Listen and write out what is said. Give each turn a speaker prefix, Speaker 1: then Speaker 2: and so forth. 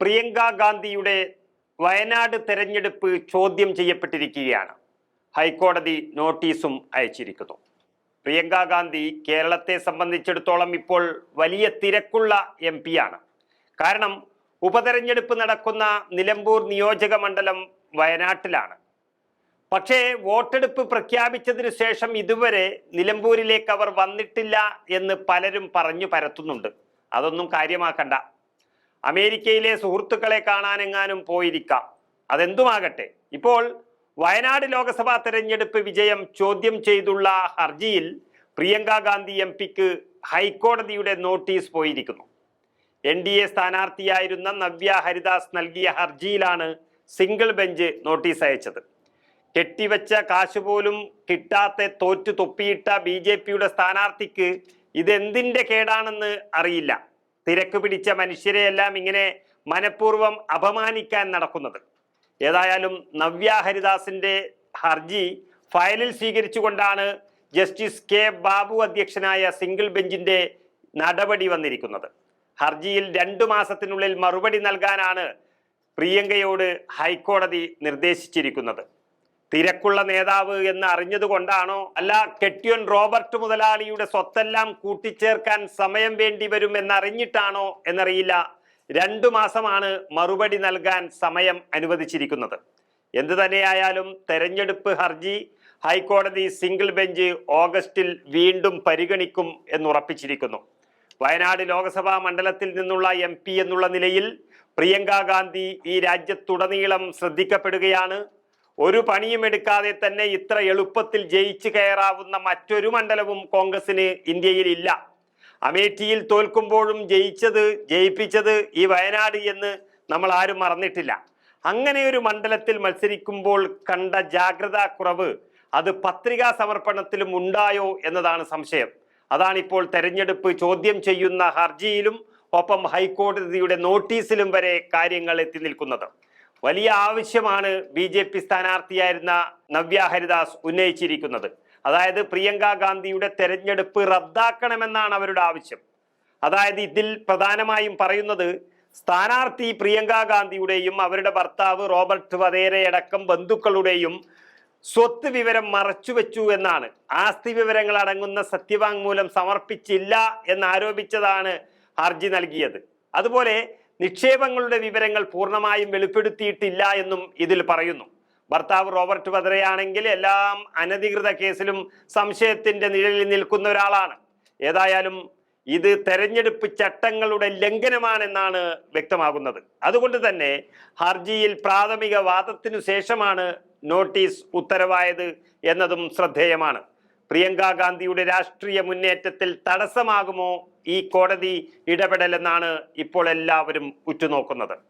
Speaker 1: പ്രിയങ്ക ഗാന്ധിയുടെ വയനാട് തെരഞ്ഞെടുപ്പ് ചോദ്യം ചെയ്യപ്പെട്ടിരിക്കുകയാണ്. ഹൈക്കോടതി നോട്ടീസും അയച്ചിരിക്കുന്നു. പ്രിയങ്ക ഗാന്ധി കേരളത്തെ സംബന്ധിച്ചിടത്തോളം ഇപ്പോൾ വലിയ തിരക്കുള്ള എം ആണ് കാരണം ഉപതെരഞ്ഞെടുപ്പ് നടക്കുന്ന നിലമ്പൂർ നിയോജക മണ്ഡലം വയനാട്ടിലാണ്. പക്ഷേ വോട്ടെടുപ്പ് പ്രഖ്യാപിച്ചതിനു ശേഷം ഇതുവരെ നിലമ്പൂരിലേക്ക് അവർ വന്നിട്ടില്ല എന്ന് പലരും പറഞ്ഞു പരത്തുന്നുണ്ട്. അതൊന്നും കാര്യമാക്കണ്ട. അമേരിക്കയിലെ സുഹൃത്തുക്കളെ കാണാനെങ്ങാനും പോയിരിക്കാം. അതെന്തുമാകട്ടെ? ഇപ്പോൾ വയനാട് ലോക്സഭാ തെരഞ്ഞെടുപ്പ് വിജയം ചോദ്യം ചെയ്തുള്ള ഹർജിയിൽ പ്രിയങ്ക ഗാന്ധി എം പിക്ക് ഹൈക്കോടതിയുടെ നോട്ടീസ് പോയിരിക്കുന്നു. എൻ ഡി എ സ്ഥാനാർത്ഥിയായിരുന്ന നവ്യ ഹരിദാസ് നൽകിയ ഹർജിയിലാണ് സിംഗിൾ ബെഞ്ച് നോട്ടീസ് അയച്ചത്. കെട്ടിവെച്ച കാശ് പോലും കിട്ടാത്ത തോറ്റു തൊപ്പിയിട്ട ബി ജെ പിയുടെ സ്ഥാനാർത്ഥിക്ക് ഇതെന്തിന്റെ കേടാണെന്ന് അറിയില്ല. തിരക്ക് പിടിച്ച മനുഷ്യരെയെല്ലാം ഇങ്ങനെ മനഃപൂർവം അപമാനിക്കാൻ നടക്കുന്നത്. ഏതായാലും നവ്യ ഹരിദാസിന്റെ ഹർജി ഫയലിൽ സ്വീകരിച്ചുകൊണ്ടാണ് ജസ്റ്റിസ് കെ ബാബു അധ്യക്ഷനായ സിംഗിൾ ബെഞ്ചിന്റെ നടപടി വന്നിരിക്കുന്നത്. ഹർജിയിൽ രണ്ടു മാസത്തിനുള്ളിൽ മറുപടി നൽകാനാണ് പ്രിയങ്കയോട് ഹൈക്കോടതി നിർദ്ദേശിച്ചിരിക്കുന്നത്. തിരക്കുള്ള നേതാവ് എന്ന് അറിഞ്ഞതുകൊണ്ടാണോ അല്ല കെട്ടിയൻ റോബർട്ട് മുതലാളിയുടെ സ്വത്തെല്ലാം കൂട്ടിച്ചേർക്കാൻ സമയം വേണ്ടി വരും എന്നറിഞ്ഞിട്ടാണോ എന്നറിയില്ല. രണ്ടു മാസമാണ് മറുപടി നൽകാൻ സമയം അനുവദിച്ചിരിക്കുന്നത്. എന്തു തന്നെയായാലും തെരഞ്ഞെടുപ്പ് ഹർജി ഹൈക്കോടതി സിംഗിൾ ബെഞ്ച് ഓഗസ്റ്റിൽ വീണ്ടും പരിഗണിക്കും എന്നുറപ്പിച്ചിരിക്കുന്നു. വയനാട് ലോക്സഭാ മണ്ഡലത്തിൽ നിന്നുള്ള എം എന്നുള്ള നിലയിൽ പ്രിയങ്ക ഗാന്ധി ഈ രാജ്യത്തുടനീളം ശ്രദ്ധിക്കപ്പെടുകയാണ്. ഒരു പണിയും എടുക്കാതെ തന്നെ ഇത്ര എളുപ്പത്തിൽ ജയിച്ചു കയറാവുന്ന മറ്റൊരു മണ്ഡലവും കോൺഗ്രസിന് ഇന്ത്യയിൽ ഇല്ല അമേഠിയിൽ തോൽക്കുമ്പോഴും ജയിച്ചത് ജയിപ്പിച്ചത് ഈ വയനാട് എന്ന് നമ്മൾ ആരും മറന്നിട്ടില്ല. അങ്ങനെ ഒരു മണ്ഡലത്തിൽ മത്സരിക്കുമ്പോൾ കണ്ട ജാഗ്രതാ കുറവ് അത് പത്രികാ സമർപ്പണത്തിലും ഉണ്ടായോ എന്നതാണ് സംശയം. അതാണ് ഇപ്പോൾ തെരഞ്ഞെടുപ്പ് ചോദ്യം ചെയ്യുന്ന ഹർജിയിലും ഒപ്പം ഹൈക്കോടതിയുടെ നോട്ടീസിലും വരെ കാര്യങ്ങൾ എത്തി നിൽക്കുന്നത്. വലിയ ആവശ്യമാണ് ബി ജെ പി സ്ഥാനാർത്ഥിയായിരുന്ന നവ്യ ഹരിദാസ് ഉന്നയിച്ചിരിക്കുന്നത്. അതായത് പ്രിയങ്ക ഗാന്ധിയുടെ തെരഞ്ഞെടുപ്പ് റദ്ദാക്കണമെന്നാണ് അവരുടെ ആവശ്യം. അതായത് ഇതിൽ പ്രധാനമായും പറയുന്നത് സ്ഥാനാർത്ഥി പ്രിയങ്ക ഗാന്ധിയുടെയും അവരുടെ ഭർത്താവ് റോബർട്ട് വധേരയടക്കം ബന്ധുക്കളുടെയും സ്വത്ത് വിവരം മറച്ചുവെച്ചു എന്നാണ്. ആസ്തി വിവരങ്ങൾ അടങ്ങുന്ന സത്യവാങ്മൂലം സമർപ്പിച്ചില്ല എന്നാരോപിച്ചതാണ് ഹർജി നൽകിയത്. അതുപോലെ നിക്ഷേപങ്ങളുടെ വിവരങ്ങൾ പൂർണമായും വെളിപ്പെടുത്തിയിട്ടില്ല എന്നും ഇതിൽ പറയുന്നു. ഭർത്താവ് റോബർട്ട് വദ്രയാണെങ്കിൽ എല്ലാം അനധികൃത കേസിലും സംശയത്തിന്റെ നിഴലിൽ നിൽക്കുന്ന ഒരാളാണ്. ഏതായാലും ഇത് തെരഞ്ഞെടുപ്പ് ചട്ടങ്ങളുടെ ലംഘനമാണെന്നാണ് വ്യക്തമാകുന്നത്. അതുകൊണ്ട് തന്നെ ഹർജിയിൽ പ്രാഥമിക വാദത്തിനു ശേഷമാണ് നോട്ടീസ് ഉത്തരവായത് എന്നതും ശ്രദ്ധേയമാണ്. പ്രിയങ്ക ഗാന്ധിയുടെ രാഷ്ട്രീയ മുന്നേറ്റത്തിൽ തടസ്സമാകുമോ ഈ കോടതി ഇടപെടലെന്നാണ് ഇപ്പോൾ എല്ലാവരും ഉറ്റുനോക്കുന്നത്.